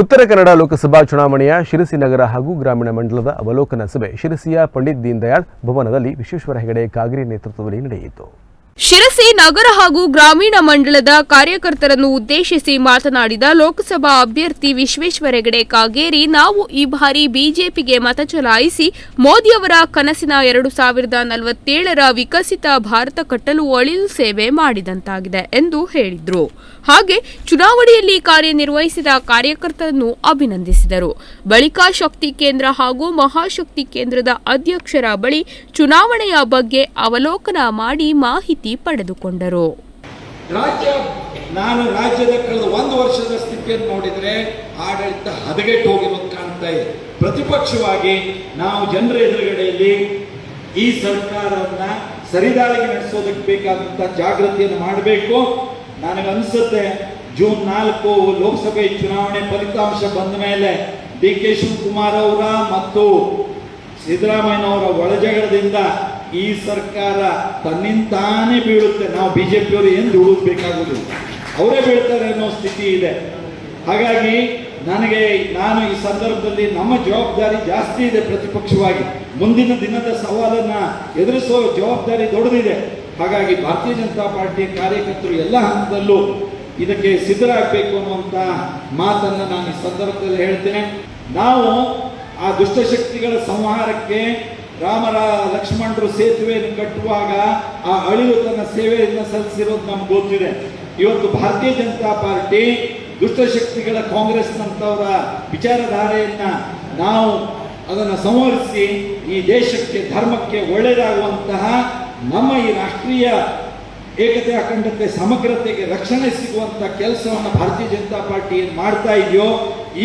ಉತ್ತರ ಕನ್ನಡ ಲೋಕಸಭಾ ಚುನಾವಣೆಯ ಶಿರಸಿ ನಗರ ಹಾಗೂ ಗ್ರಾಮೀಣ ಮಂಡಲದ ಅವಲೋಕನ ಸಭೆ ಶಿರಸಿಯ ಪಂಡಿತ್ ದೀನ್ ದಯಾಳ್ ಭವನದಲ್ಲಿ ವಿಶ್ವೇಶ್ವರ ಹೆಗಡೆ ಕಾಗೇರಿ ನೇತೃತ್ವದಲ್ಲಿ ನಡೆಯಿತು. ಶಿರಸಿ ನಗರ ಹಾಗೂ ಗ್ರಾಮೀಣ ಮಂಡಲದ ಕಾರ್ಯಕರ್ತರನ್ನು ಉದ್ದೇಶಿಸಿ ಮಾತನಾಡಿದ ಲೋಕಸಭಾ ಅಭ್ಯರ್ಥಿ ವಿಶ್ವೇಶ್ವರ ಹೆಗಡೆ ಕಾಗೇರಿ, ನಾವು ಈ ಬಾರಿ ಬಿಜೆಪಿಗೆ ಮತ ಚಲಾಯಿಸಿ ಮೋದಿಯವರ ಕನಸಿನ ಎರಡು ಸಾವಿರದ ನಲವತ್ತೇಳರ ವಿಕಸಿತ ಭಾರತ ಕಟ್ಟಲು ಒಳಿಲು ಸೇವೆ ಮಾಡಿದಂತಾಗಿದೆ ಎಂದು ಹೇಳಿದರು. ಹಾಗೆ ಚುನಾವಣೆಯಲ್ಲಿ ಕಾರ್ಯನಿರ್ವಹಿಸಿದ ಕಾರ್ಯಕರ್ತರನ್ನು ಅಭಿನಂದಿಸಿದರು. ಬಳಿಕ ಶಕ್ತಿ ಕೇಂದ್ರ ಹಾಗೂ ಮಹಾಶಕ್ತಿ ಕೇಂದ್ರದ ಅಧ್ಯಕ್ಷರ ಬಳಿ ಚುನಾವಣೆಯ ಬಗ್ಗೆ ಅವಲೋಕನ ಮಾಡಿ ಮಾಹಿತಿ ಪಡೆದುಕೊಂಡರು. ರಾಜ್ಯ, ನಾನು ರಾಜ್ಯದ ಕಳೆದ ಒಂದು ವರ್ಷದ ಸ್ಥಿತಿಯನ್ನು ನೋಡಿದರೆ ಆಡಳಿತ ಹದಗೆಟ್ಟು ಹೋಗಿರೋದು ಕಾಣ್ತಾ ಇದೆ. ಪ್ರತಿಪಕ್ಷವಾಗಿ ನಾವು ಜನರ ಎದುರುಗಡೆಯಲ್ಲಿ ಈ ಸರ್ಕಾರವನ್ನ ಸರಿದಾಳಿಗೆ ನಡೆಸೋದಕ್ಕೆ ಬೇಕಾದಂಥ ಜಾಗೃತಿಯನ್ನು ಮಾಡಬೇಕು. ನನಗನ್ಸುತ್ತೆ ಜೂನ್ ನಾಲ್ಕು ಲೋಕಸಭೆ ಚುನಾವಣೆ ಫಲಿತಾಂಶ ಬಂದ ಮೇಲೆ ಡಿ ಕೆ ಶಿವಕುಮಾರ್ ಅವರ ಮತ್ತು ಸಿದ್ದರಾಮಯ್ಯನವರ ಒಳಜಗಳದಿಂದ ಈ ಸರ್ಕಾರ ತನ್ನಿಂತಾನೇ ಬೀಳುತ್ತೆ. ನಾವು ಬಿಜೆಪಿಯವರು ಎಂದು ಹುಡುಕ್ಬೇಕಾಗುವುದಿಲ್ಲ ಅವರೇ ಬೀಳ್ತಾರೆ ಅನ್ನೋ ಸ್ಥಿತಿ ಇದೆ. ಹಾಗಾಗಿ ನನಗೆ, ನಾನು ಈ ಸಂದರ್ಭದಲ್ಲಿ ನಮ್ಮ ಜವಾಬ್ದಾರಿ ಜಾಸ್ತಿ ಇದೆ ಪ್ರತಿಪಕ್ಷವಾಗಿ. ಮುಂದಿನ ದಿನದ ಸವಾಲನ್ನ ಎದುರಿಸೋ ಜವಾಬ್ದಾರಿ ದೊಡ್ಡದಿದೆ. ಹಾಗಾಗಿ ಭಾರತೀಯ ಜನತಾ ಪಾರ್ಟಿಯ ಕಾರ್ಯಕರ್ತರು ಎಲ್ಲ ಹಂತದಲ್ಲೂ ಇದಕ್ಕೆ ಸಿದ್ಧರಾಗಬೇಕು ಅನ್ನುವಂಥ ಮಾತನ್ನು ನಾನು ಈ ಸಂದರ್ಭದಲ್ಲಿ ಹೇಳ್ತೇನೆ. ನಾವು ಆ ದುಷ್ಟಶಕ್ತಿಗಳ ಸಂಹಾರಕ್ಕೆ ರಾಮರ ಲಕ್ಷ್ಮಣರು ಸೇತುವೆಯನ್ನು ಕಟ್ಟುವಾಗ ಆ ಅಳಿಯು ತನ್ನ ಸೇವೆಯನ್ನು ಸಲ್ಲಿಸಿರೋದು ನಮ್ಗೆ ಗೊತ್ತಿದೆ. ಇವತ್ತು ಭಾರತೀಯ ಜನತಾ ಪಾರ್ಟಿ ದುಷ್ಟಶಕ್ತಿಗಳ ಕಾಂಗ್ರೆಸ್ನಂಥವರ ವಿಚಾರಧಾರೆಯನ್ನ ನಾವು ಅದನ್ನು ಸಂವರಿಸಿ ಈ ದೇಶಕ್ಕೆ, ಧರ್ಮಕ್ಕೆ ಒಳ್ಳೆಯದಾಗುವಂತಹ ನಮ್ಮ ಈ ರಾಷ್ಟ್ರೀಯ ಏಕತೆ ಅಖಂಡತೆ ಸಮಗ್ರತೆಗೆ ರಕ್ಷಣೆ ಸಿಗುವಂತ ಕೆಲಸವನ್ನು ಭಾರತೀಯ ಜನತಾ ಪಾರ್ಟಿ ಏನ್ ಮಾಡ್ತಾ ಇದೆಯೋ,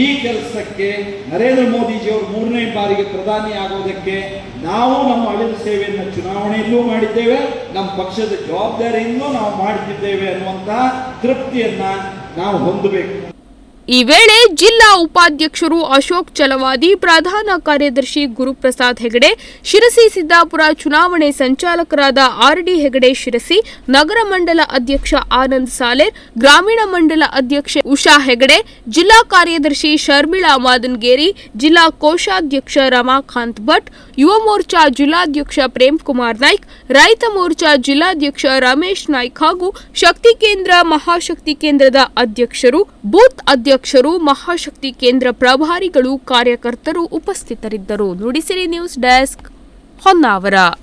ಈ ಕೆಲಸಕ್ಕೆ ನರೇಂದ್ರ ಮೋದಿಜಿಯವರು ಮೂರನೇ ಬಾರಿಗೆ ಪ್ರಧಾನಿ ಆಗೋದಕ್ಕೆ ನಾವು ನಮ್ಮ ಅಳಿದ ಸೇವೆಯನ್ನು ಚುನಾವಣೆಯಲ್ಲೂ ಮಾಡಿದ್ದೇವೆ, ನಮ್ಮ ಪಕ್ಷದ ಜವಾಬ್ದಾರಿಯನ್ನು ನಾವು ಮಾಡ್ತಿದ್ದೇವೆ ಅನ್ನುವಂತಹ ತೃಪ್ತಿಯನ್ನ ನಾವು ಹೊಂದಬೇಕು. ಈ ವೇಳೆ ಜಿಲ್ಲಾ ಉಪಾಧ್ಯಕ್ಷರು ಅಶೋಕ್ ಚಲವಾದಿ, ಪ್ರಧಾನ ಕಾರ್ಯದರ್ಶಿ ಗುರುಪ್ರಸಾದ್ ಹೆಗಡೆ, ಶಿರಸಿ ಸಿದ್ದಾಪುರ ಚುನಾವಣೆ ಸಂಚಾಲಕರಾದ ಆರ್ಡಿ ಹೆಗಡೆ ಶಿರಸಿ, ನಗರ ಮಂಡಲ ಅಧ್ಯಕ್ಷ ಆನಂದ್ ಸಾಲೇರ್, ಗ್ರಾಮೀಣ ಮಂಡಲ ಅಧ್ಯಕ್ಷೆ ಉಷಾ ಹೆಗಡೆ, ಜಿಲ್ಲಾ ಕಾರ್ಯದರ್ಶಿ ಶರ್ಮಿಳಾ ಮಾದನ್ಗೇರಿ, ಜಿಲ್ಲಾ ಕೋಶಾಧ್ಯಕ್ಷ ರಮಾಕಾಂತ್ ಭಟ್ ಯುವ ಮೋರ್ಚಾ ಜಿಲ್ಲಾಧ್ಯಕ್ಷ ಪ್ರೇಮ್ ಕುಮಾರ್ ನಾಯ್ಕ್, ರೈತ ಮೋರ್ಚಾ ಜಿಲ್ಲಾಧ್ಯಕ್ಷ ರಮೇಶ್ ನಾಯ್ಕ್ ಹಾಗೂ ಶಕ್ತಿ ಕೇಂದ್ರ ಮಹಾಶಕ್ತಿ ಕೇಂದ್ರದ ಅಧ್ಯಕ್ಷರು, ಬೂತ್ ಅಧ್ಯಕ್ಷರು, ಮಹಾಶಕ್ತಿ ಕೇಂದ್ರ ಪ್ರಭಾರಿಗಳು, ಕಾರ್ಯಕರ್ತರು ಉಪಸ್ಥಿತರಿದ್ದರು. Nudisiri news desk Honnavar.